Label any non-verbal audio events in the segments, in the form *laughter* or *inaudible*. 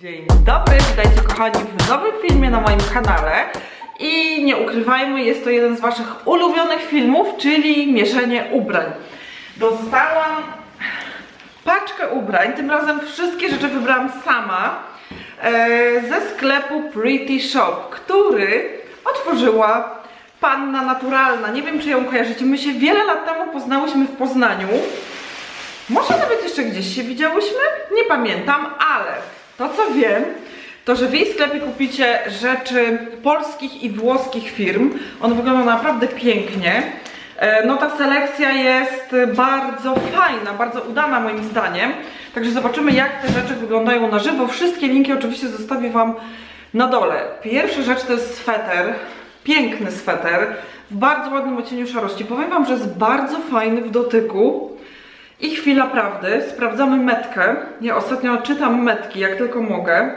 Dzień dobry, witajcie kochani w nowym filmie na moim kanale i nie ukrywajmy, jest to jeden z waszych ulubionych filmów, czyli mierzenie ubrań. Dostałam paczkę ubrań, tym razem wszystkie rzeczy wybrałam sama e, ze sklepu Pretty Shop, który otworzyła Panna Naturalna. Nie wiem, czy ją kojarzycie, my się wiele lat temu poznałyśmy w Poznaniu. Może nawet jeszcze gdzieś się widziałyśmy? Nie pamiętam, ale to co wiem, to że w jej sklepie kupicie rzeczy polskich i włoskich firm. On wygląda naprawdę pięknie. E, No ta selekcja jest bardzo fajna, bardzo udana moim zdaniem. Także zobaczymy jak te rzeczy wyglądają na żywo. Wszystkie linki oczywiście zostawię Wam na dole. Pierwsza rzecz to jest sweter. Piękny sweter w bardzo ładnym odcieniu szarości. Powiem Wam, że jest bardzo fajny w dotyku. I chwila prawdy, sprawdzamy metkę. Ja ostatnio czytam metki, jak tylko mogę.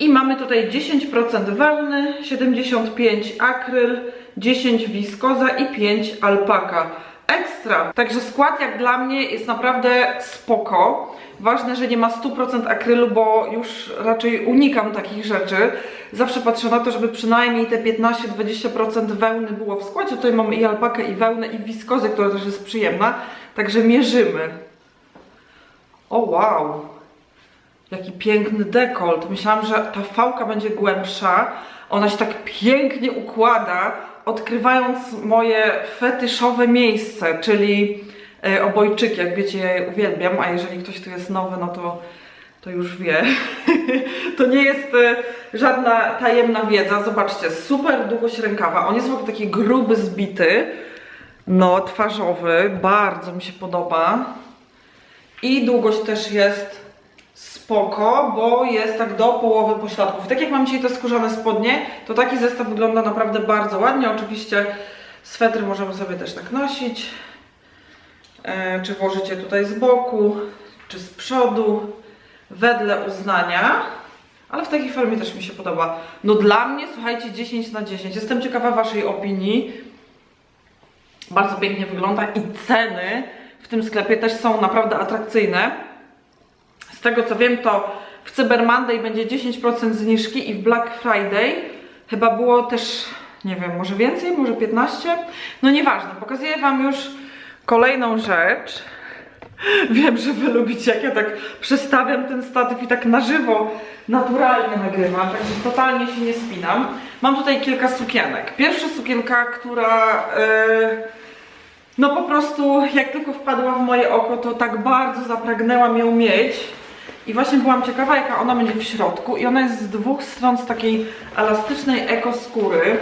I mamy tutaj 10% wełny, 75 akryl, 10 wiskoza i 5 alpaka. Ekstra! Także skład jak dla mnie jest naprawdę spoko. Ważne, że nie ma 100% akrylu, bo już raczej unikam takich rzeczy. Zawsze patrzę na to, żeby przynajmniej te 15-20% wełny było w składzie. Tutaj mamy i alpakę, i wełnę, i wiskozę, która też jest przyjemna. Także mierzymy. O wow! Jaki piękny dekolt. Myślałam, że ta fałka będzie głębsza. Ona się tak pięknie układa, odkrywając moje fetyszowe miejsce, czyli e, obojczyki. Jak wiecie, ja je uwielbiam, a jeżeli ktoś tu jest nowy, no to, to już wie. *laughs* to nie jest e, żadna tajemna wiedza. Zobaczcie, super długość rękawa. On jest w ogóle taki gruby, zbity. No, twarzowy. Bardzo mi się podoba. I długość też jest spoko, bo jest tak do połowy pośladków. Tak jak mam dzisiaj te skórzane spodnie, to taki zestaw wygląda naprawdę bardzo ładnie. Oczywiście swetry możemy sobie też tak nosić. E, czy włożycie tutaj z boku, czy z przodu, wedle uznania. Ale w takiej formie też mi się podoba. No dla mnie, słuchajcie, 10 na 10. Jestem ciekawa Waszej opinii. Bardzo pięknie wygląda i ceny w tym sklepie też są naprawdę atrakcyjne. Tego co wiem, to w Cyber Monday będzie 10% zniżki i w Black Friday chyba było też, nie wiem, może więcej, może 15? No nieważne, pokazuję Wam już kolejną rzecz. *laughs* Wiem, że Wy lubicie, jak ja tak przestawiam ten statyw i tak na żywo, naturalnie nagrywam, także totalnie się nie spinam. Mam tutaj kilka sukienek. Pierwsza sukienka, która... Yy, no po prostu jak tylko wpadła w moje oko, to tak bardzo zapragnęłam ją mieć. I właśnie byłam ciekawa, jaka ona będzie w środku. I ona jest z dwóch stron z takiej elastycznej ekoskóry.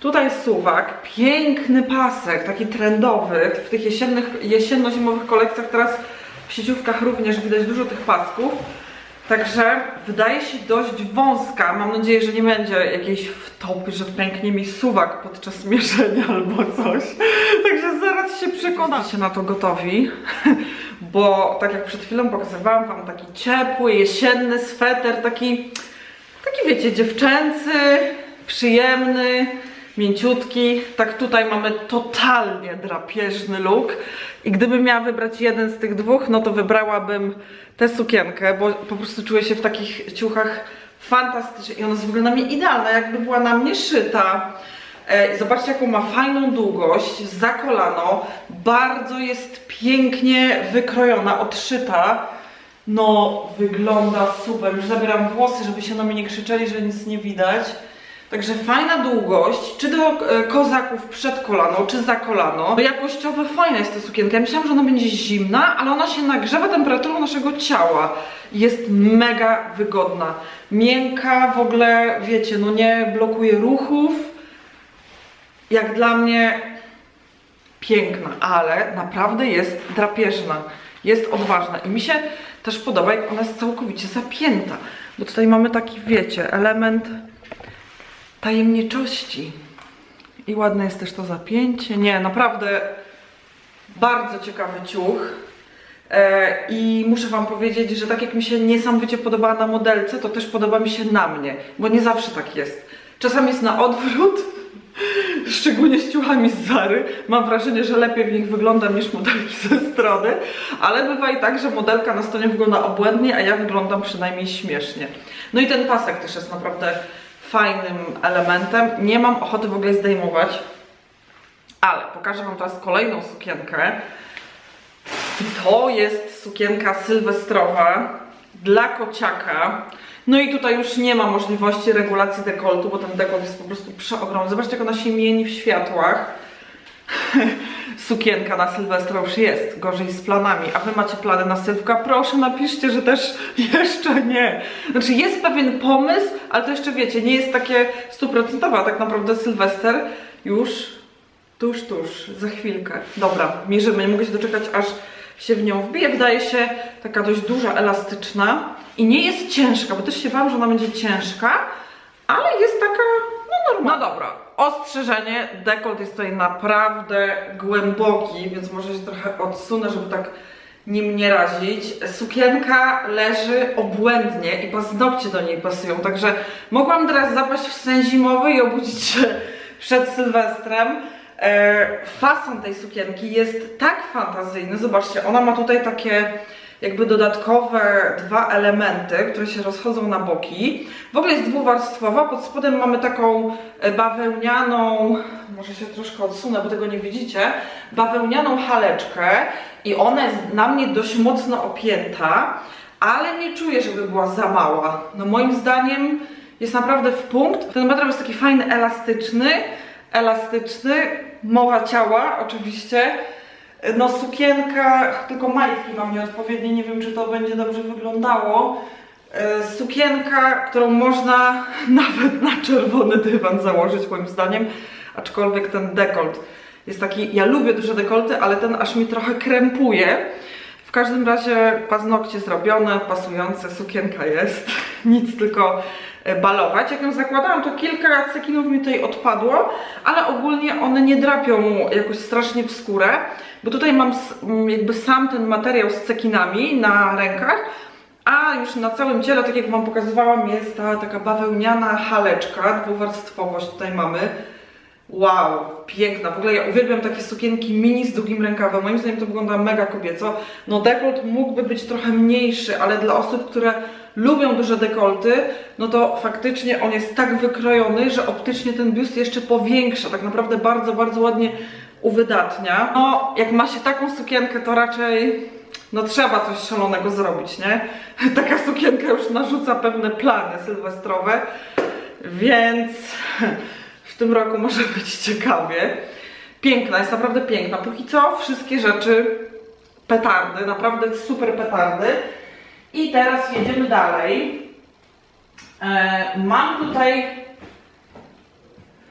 Tutaj suwak, piękny pasek, taki trendowy. W tych jesiennych, jesienno-zimowych kolekcjach teraz w sieciówkach również widać dużo tych pasków. Także wydaje się dość wąska. Mam nadzieję, że nie będzie jakiejś wtopy, że pęknie mi suwak podczas *laughs* mierzenia albo coś. Także zaraz się przekonam. Jesteście na to gotowi, bo tak jak przed chwilą pokazywałam wam taki ciepły, jesienny sweter, taki, taki wiecie, dziewczęcy, przyjemny, mięciutki. Tak tutaj mamy totalnie drapieżny look. I gdybym miała wybrać jeden z tych dwóch, no to wybrałabym tę sukienkę, bo po prostu czuję się w takich ciuchach fantastycznie. I ona jest wygląda mi idealna, jakby była na mnie szyta. E, Zobaczcie, jaką ma fajną długość, za kolano. Bardzo jest pięknie wykrojona, odszyta. No, wygląda super. Już zabieram włosy, żeby się na mnie nie krzyczeli, że nic nie widać. Także fajna długość, czy do e, kozaków przed kolano, czy za kolano. No jakościowo fajna jest ta sukienka. Ja myślałam, że ona będzie zimna, ale ona się nagrzewa temperaturą naszego ciała. Jest mega wygodna. Miękka, w ogóle, wiecie, no nie blokuje ruchów. Jak dla mnie piękna, ale naprawdę jest drapieżna. Jest odważna i mi się też podoba, jak ona jest całkowicie zapięta. Bo tutaj mamy taki, wiecie, element tajemniczości. I ładne jest też to zapięcie. Nie, naprawdę bardzo ciekawy ciuch. E, I muszę Wam powiedzieć, że tak jak mi się niesamowicie podobała na modelce, to też podoba mi się na mnie, bo nie zawsze tak jest. Czasami jest na odwrót, szczególnie z ciuchami z Zary. Mam wrażenie, że lepiej w nich wyglądam niż modelki *laughs* ze strony, ale bywa i tak, że modelka na stronie wygląda obłędnie, a ja wyglądam przynajmniej śmiesznie. No i ten pasek też jest naprawdę fajnym elementem. Nie mam ochoty w ogóle zdejmować, ale pokażę Wam teraz kolejną sukienkę. To jest sukienka sylwestrowa dla kociaka. No i tutaj już nie ma możliwości regulacji dekoltu, bo ten dekolt jest po prostu przeogromny. Zobaczcie, jak ona się mieni w światłach. *laughs* Sukienka na Sylwestra już jest, gorzej z planami. A wy macie plany na Sylwka? Proszę napiszcie, że też *laughs* jeszcze nie. Znaczy jest pewien pomysł, ale to jeszcze wiecie, nie jest takie stuprocentowe, tak naprawdę Sylwester już tuż, tuż, za chwilkę. Dobra, mierzymy, nie mogę się doczekać, aż się w nią wbije. Wydaje się taka dość duża, elastyczna i nie jest ciężka, bo też się bałam, że ona będzie ciężka, ale jest taka, no normalna. No dobra, ostrzeżenie, dekolt jest tutaj naprawdę głęboki, więc może się trochę odsunę, żeby tak nim nie razić. Sukienka leży obłędnie i paznokcie do niej pasują, także mogłam teraz zapaść w sen zimowy i obudzić się przed Sylwestrem. E, fason tej sukienki jest tak fantazyjny. Zobaczcie, ona ma tutaj takie jakby dodatkowe dwa elementy, które się rozchodzą na boki. W ogóle jest dwuwarstwowa. Pod spodem mamy taką e, bawełnianą, może się troszkę odsunę, bo tego nie widzicie, bawełnianą haleczkę i ona jest na mnie dość mocno opięta, ale nie czuję, żeby była za mała. No moim zdaniem jest naprawdę w punkt. Ten materiał jest taki fajny, elastyczny, elastyczny, mowa ciała oczywiście. No sukienka, tylko majtki mam nieodpowiednie, nie wiem czy to będzie dobrze wyglądało. E, Sukienka, którą można *laughs* nawet na czerwony dywan założyć moim zdaniem, aczkolwiek ten dekolt jest taki, ja lubię duże dekolty, ale ten aż mi trochę krępuje. Każdym razie paznokcie zrobione, pasujące, sukienka jest, *laughs* nic tylko e, balować. Jak ją zakładałam, to kilka cekinów mi tutaj odpadło, ale ogólnie one nie drapią jakoś strasznie w skórę, bo tutaj mam jakby sam ten materiał z cekinami na rękach, a już na całym ciele, tak jak Wam pokazywałam, jest ta taka bawełniana haleczka, dwuwarstwowość tutaj mamy. Wow, piękna. W ogóle ja uwielbiam takie sukienki mini z długim rękawem. Moim zdaniem to wygląda mega kobieco. No dekolt mógłby być trochę mniejszy, ale dla osób, które lubią duże dekolty, no to faktycznie on jest tak wykrojony, że optycznie ten biust jeszcze powiększa. Tak naprawdę bardzo, bardzo ładnie uwydatnia. No, jak ma się taką sukienkę, to raczej no trzeba coś szalonego zrobić, nie? *laughs* Taka sukienka już narzuca pewne plany sylwestrowe, więc w tym roku może być ciekawie. Piękna, jest naprawdę piękna. Póki co wszystkie rzeczy petardy, naprawdę super petardy. I teraz jedziemy dalej. E, mam tutaj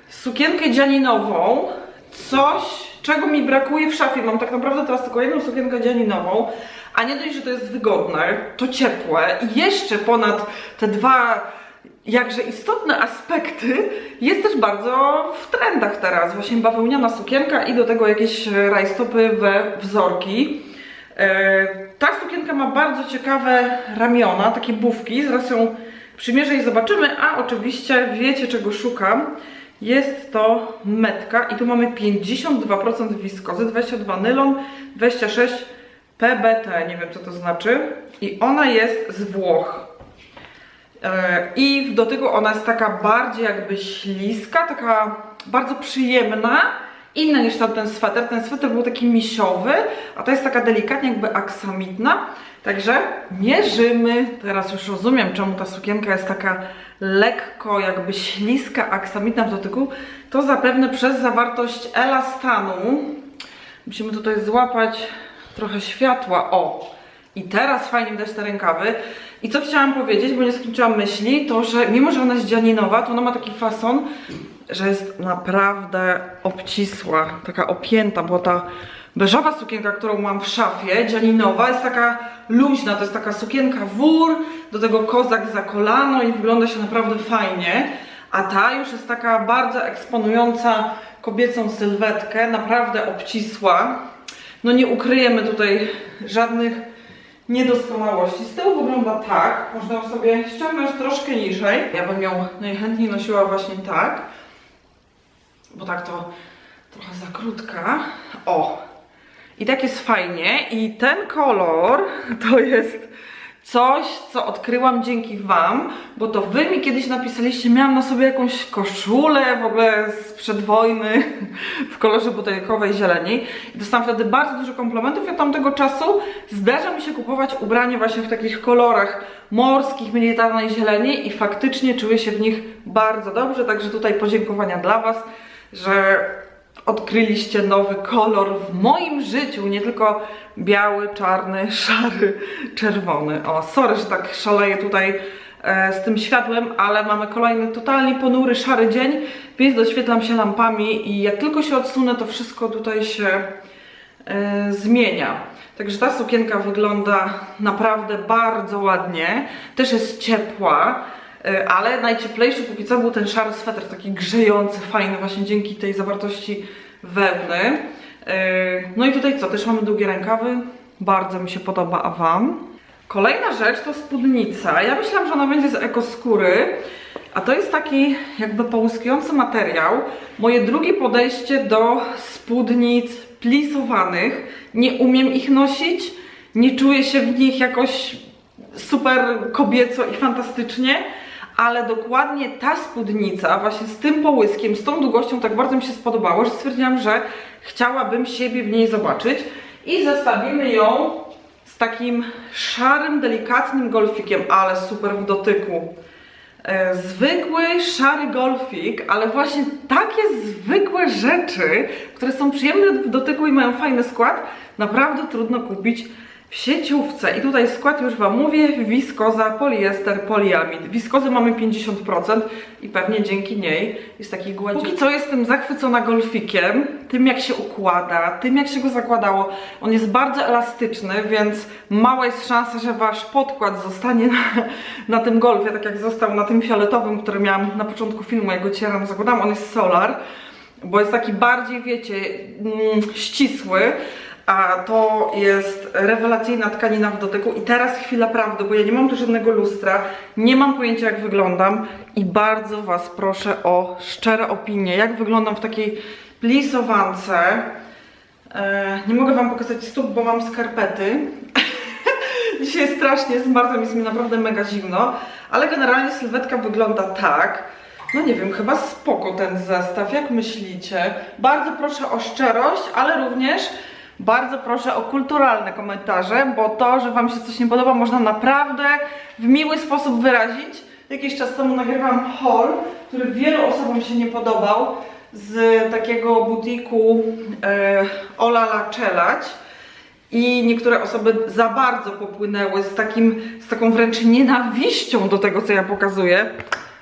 sukienkę dzianinową, coś, czego mi brakuje w szafie. Mam tak naprawdę teraz tylko jedną sukienkę dzianinową, a nie dość, że to jest wygodne, to ciepłe i jeszcze ponad te dwa jakże istotne aspekty jest też bardzo w trendach teraz. Właśnie bawełniana sukienka i do tego jakieś rajstopy we wzorki. E, Ta sukienka ma bardzo ciekawe ramiona, takie bufki, zaraz ją przymierzę i zobaczymy, a oczywiście wiecie czego szukam. Jest to metka i tu mamy 52% wiskozy, 22 nylon, 26 PBT, nie wiem co to znaczy. I ona jest z Włoch. E, I w dotyku ona jest taka bardziej jakby śliska, taka bardzo przyjemna, inna niż tamten sweter. Ten sweter był taki misiowy, a ta jest taka delikatnie jakby aksamitna. Także mierzymy. Teraz już rozumiem, czemu ta sukienka jest taka lekko jakby śliska, aksamitna w dotyku. To zapewne przez zawartość elastanu. Musimy tutaj złapać trochę światła. O! I teraz fajnie widać te rękawy. I co chciałam powiedzieć, bo nie skończyłam myśli, to że mimo, że ona jest dzianinowa, to ona ma taki fason, że jest naprawdę obcisła, taka opięta, bo ta beżowa sukienka, którą mam w szafie, dzianinowa, jest taka luźna, to jest taka sukienka wór, do tego kozak za kolano i wygląda się naprawdę fajnie. A ta już jest taka bardzo eksponująca kobiecą sylwetkę, naprawdę obcisła. No nie ukryjemy tutaj żadnych niedoskonałości. Z tyłu wygląda tak, można sobie ściągnąć troszkę niżej. Ja bym ją najchętniej nosiła właśnie tak. bo tak to trochę za krótka. O! I tak jest fajnie. I ten kolor to jest coś, co odkryłam dzięki Wam, bo to Wy mi kiedyś napisaliście, miałam na sobie jakąś koszulę w ogóle sprzed wojny *laughs* w kolorze butelkowej zieleni. I dostałam wtedy bardzo dużo komplementów i od tamtego czasu zdarza mi się kupować ubranie właśnie w takich kolorach morskich, militarnej zieleni i faktycznie czuję się w nich bardzo dobrze, także tutaj podziękowania dla Was, że odkryliście nowy kolor w moim życiu, nie tylko biały, czarny, *laughs* szary, czerwony. O, sorry, że tak szaleję tutaj e, z tym światłem, ale mamy kolejny totalnie ponury, szary dzień, więc doświetlam się lampami i jak tylko się odsunę, to wszystko tutaj się e, zmienia. Także ta sukienka wygląda naprawdę bardzo ładnie, też jest ciepła, ale najcieplejszy póki co był ten szary sweter, taki grzejący, fajny właśnie dzięki tej zawartości wełny. E, No i tutaj co, też mamy długie rękawy, bardzo mi się podoba, a Wam? Kolejna rzecz to spódnica. Ja myślałam, że ona będzie z ekoskóry, a to jest taki jakby połyskujący materiał. Moje drugie podejście do spódnic plisowanych. Nie umiem ich nosić, nie czuję się w nich jakoś super kobieco i fantastycznie, ale dokładnie ta spódnica właśnie z tym połyskiem, z tą długością tak bardzo mi się spodobało, że stwierdziłam, że chciałabym siebie w niej zobaczyć i zestawimy ją z takim szarym, delikatnym golfikiem, ale super w dotyku. E, Zwykły, szary golfik, ale właśnie takie zwykłe rzeczy, które są przyjemne w dotyku i mają fajny skład, naprawdę trudno kupić w sieciówce. I tutaj skład już Wam mówię, wiskoza, poliester, poliamid. Wiskozy mamy 50% i pewnie dzięki niej jest taki gładzik. Póki co jestem zachwycona golfikiem, tym jak się układa, tym jak się go zakładało. On jest bardzo elastyczny, więc mała jest szansa, że Wasz podkład zostanie na, na tym golfie, tak jak został na tym fioletowym, który miałam na początku filmu, jak go cieram, zakładam. On jest solar, bo jest taki bardziej, wiecie, mm, ścisły, a to jest rewelacyjna tkanina w dotyku. I teraz chwila prawdy, bo ja nie mam tu żadnego lustra, nie mam pojęcia jak wyglądam i bardzo Was proszę o szczere opinie, jak wyglądam w takiej plisowance. E, nie mogę Wam pokazać stóp, bo mam skarpety. *laughs* Dzisiaj strasznie zmarzłam, jest mi naprawdę mega zimno, ale generalnie sylwetka wygląda tak. No nie wiem, chyba spoko ten zestaw, jak myślicie? Bardzo proszę o szczerość, ale również bardzo proszę o kulturalne komentarze, bo to, że Wam się coś nie podoba, można naprawdę w miły sposób wyrazić. Jakiś czas temu nagrywałam haul, który wielu osobom się nie podobał, z takiego butiku e, Ola La Czelać i niektóre osoby za bardzo popłynęły z, takim, z taką wręcz nienawiścią do tego, co ja pokazuję.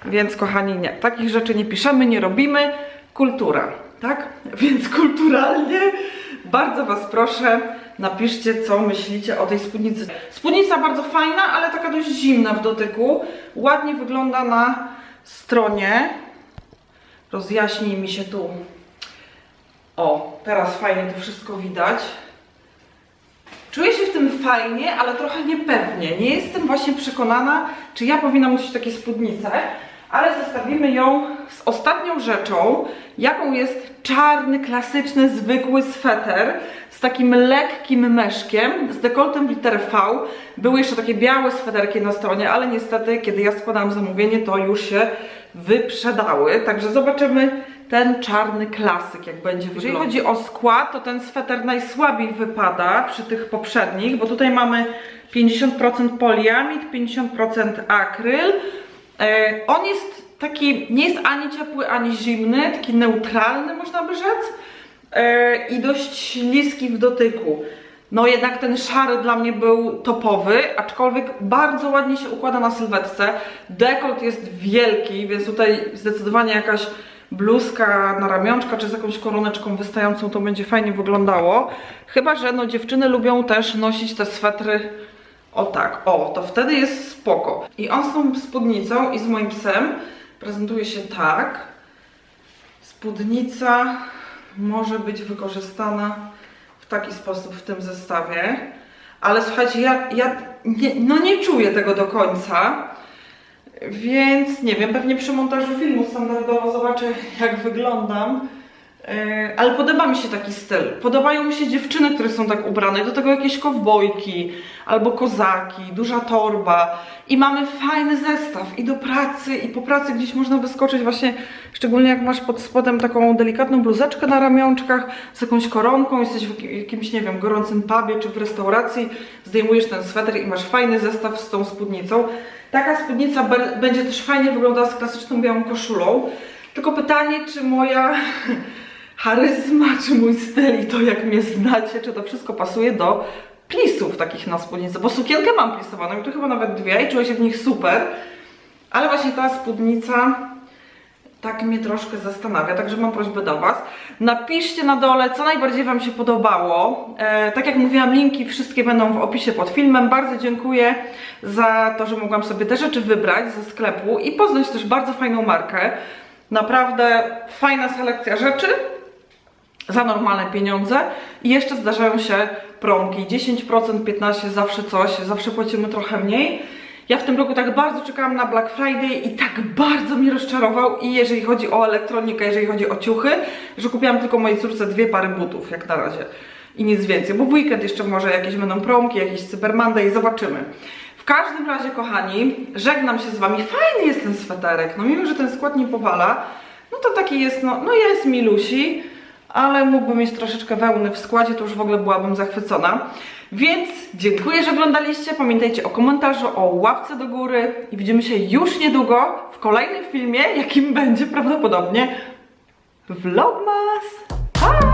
Więc kochani, nie, takich rzeczy nie piszemy, nie robimy. Kultura, tak? *laughs* Więc kulturalnie bardzo Was proszę, napiszcie, co myślicie o tej spódnicy. Spódnica bardzo fajna, ale taka dość zimna w dotyku. Ładnie wygląda na stronie. Rozjaśnij mi się tu. O, teraz fajnie to wszystko widać. Czuję się w tym fajnie, ale trochę niepewnie. Nie jestem właśnie przekonana, czy ja powinnam nosić takie spódnice, ale zestawimy ją z ostatnią rzeczą, jaką jest czarny, klasyczny, zwykły sweter z takim lekkim meszkiem, z dekoltem w literę V. Były jeszcze takie białe sweterki na stronie, ale niestety, kiedy ja składałam zamówienie, to już się wyprzedały. Także zobaczymy ten czarny klasyk, jak będzie wyglądał. Jeżeli chodzi o skład, to ten sweter najsłabiej wypada przy tych poprzednich, bo tutaj mamy 50% poliamid, 50% akryl. E, on jest taki, nie jest ani ciepły, ani zimny, taki neutralny można by rzec e, i dość śliski w dotyku. No jednak ten szary dla mnie był topowy, aczkolwiek bardzo ładnie się układa na sylwetce. Dekolt jest wielki, więc tutaj zdecydowanie jakaś bluzka na ramionczka, czy z jakąś koroneczką wystającą to będzie fajnie wyglądało. Chyba, że no dziewczyny lubią też nosić te swetry o tak, o, to wtedy jest spoko. I on z tą spódnicą i z moim psem prezentuje się tak. Spódnica może być wykorzystana w taki sposób w tym zestawie. Ale słuchajcie, ja, ja nie, no nie czuję tego do końca. Więc nie wiem, pewnie przy montażu filmu standardowo zobaczę jak wyglądam. E, Ale podoba mi się taki styl. Podobają mi się dziewczyny, które są tak ubrane. Do tego jakieś kowbojki albo kozaki, duża torba. I mamy fajny zestaw i do pracy, i po pracy gdzieś można wyskoczyć właśnie, szczególnie jak masz pod spodem taką delikatną bluzeczkę na ramionczkach z jakąś koronką, jesteś w jakimś, nie wiem, gorącym pubie czy w restauracji, zdejmujesz ten sweter i masz fajny zestaw z tą spódnicą. Taka spódnica będzie też fajnie wyglądała z klasyczną białą koszulą. Tylko pytanie, czy moja *laughs* charyzma, czy mój styl i to jak mnie znacie, czy to wszystko pasuje do plisów takich na spódnicy, bo sukienkę mam plisowaną i tu chyba nawet dwie i czuję się w nich super, ale właśnie ta spódnica tak mnie troszkę zastanawia, także mam prośbę do Was. Napiszcie na dole, co najbardziej Wam się podobało. E, tak jak mówiłam, linki wszystkie będą w opisie pod filmem. Bardzo dziękuję za to, że mogłam sobie te rzeczy wybrać ze sklepu i poznać też bardzo fajną markę. Naprawdę fajna selekcja rzeczy za normalne pieniądze i jeszcze zdarzają się promki 10%, 15% zawsze coś, zawsze płacimy trochę mniej. Ja w tym roku tak bardzo czekałam na Black Friday i tak bardzo mnie rozczarował i jeżeli chodzi o elektronikę, jeżeli chodzi o ciuchy, że kupiłam tylko mojej córce dwie pary butów jak na razie i nic więcej, bo w weekend jeszcze może jakieś będą promki, jakieś Cyber Monday, zobaczymy. W każdym razie, kochani, żegnam się z Wami. Fajny jest ten sweterek, no mimo, że ten skład nie powala, no to taki jest, no, no jest milusi, ale mógłby mieć troszeczkę wełny w składzie, to już w ogóle byłabym zachwycona. Więc dziękuję, że oglądaliście. Pamiętajcie o komentarzu, o łapce do góry i widzimy się już niedługo w kolejnym filmie, jakim będzie prawdopodobnie Vlogmas. Pa!